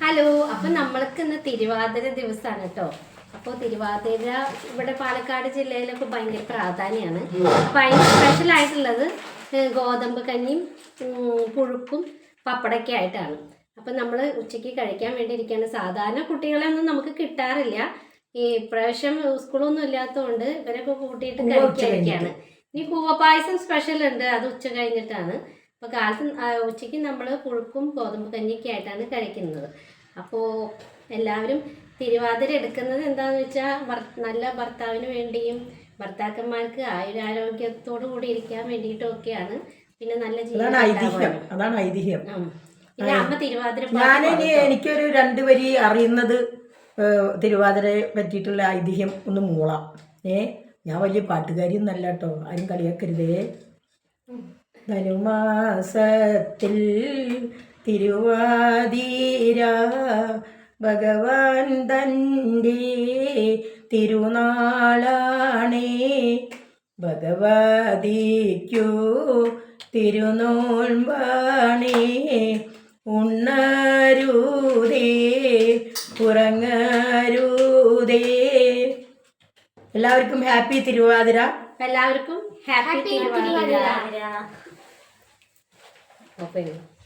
Hello അപ്പൊ നമ്മൾക്ക് ഇന്ന് തിരുവാതിര ദിവസമാണ് കേട്ടോ അപ്പോൾ തിരുവാതിര ഇവിടെ പാലക്കാട് ജില്ലയിലൊക്കെ ഭയങ്കര പ്രാധാന്യമാണ് അപ്പൊ അതിന് സ്പെഷ്യൽ ആയിട്ടുള്ളത് ഏഹ് ഗോതമ്പ് കഞ്ഞിയും പുഴുക്കും പപ്പടൊക്കെ ആയിട്ടാണ്. അപ്പൊ നമ്മൾ ഉച്ചയ്ക്ക് കഴിക്കാൻ വേണ്ടി ഇരിക്കുകയാണ് സാധാരണ കുട്ടികളെ ഒന്നും നമുക്ക് കിട്ടാറില്ല. ഈ പ്രാവശ്യം സ്കൂളൊന്നും ഇല്ലാത്തതുകൊണ്ട് ഇവരൊക്കെ കൂട്ടിയിട്ട് കഴിക്കാൻ ഇനി കൂവപ്പായസം സ്പെഷ്യൽ ഉണ്ട് അത് ഉച്ച കഴിഞ്ഞിട്ടാണ്. അപ്പോൾ കാലത്ത് ഉച്ചയ്ക്ക് നമ്മൾ പുഴുക്കും ഗോതമ്പ് കഞ്ഞിയൊക്കെ ആയിട്ടാണ് കഴിക്കുന്നത്. അപ്പോൾ എല്ലാവരും തിരുവാതിര എടുക്കുന്നത് എന്താണെന്ന് വെച്ചാൽ നല്ല ഭർത്താവിന് വേണ്ടിയും ഭർത്താക്കന്മാർക്ക് ആയുരാരോഗ്യത്തോടു കൂടി ഇരിക്കാൻ വേണ്ടിയിട്ടൊക്കെയാണ്. പിന്നെ നല്ല അതാണ് ഐതിഹ്യം. ജീവിതം അതാണ് ഐതിഹ്യം. പിന്നെ അമ്മ തിരുവാതിര ഞാനിനി എനിക്കൊരു രണ്ട് വരി അറിയുന്നത് തിരുവാതിരയെ പറ്റിയിട്ടുള്ള ഐതിഹ്യം ഒന്ന് മൂളാം. ഏ ഞാൻ വലിയ പാട്ടുകാരിയൊന്നല്ല കേട്ടോ ആരും കളിയാക്കരുതേ. ധനുമാസത്തിൽ തിരുവാതിര ഭഗവാൻ തന്റെ തിരുനാളാണേ. ഭഗവതിക്കു തിരുനോൻപാണേ ഉണ്ണരുതേ ഉറങ്ങരുതേ. എല്ലാവർക്കും ഹാപ്പി തിരുവാതിര. എല്ലാവർക്കും ഹാപ്പി തിരുവാതിര. 浪费了。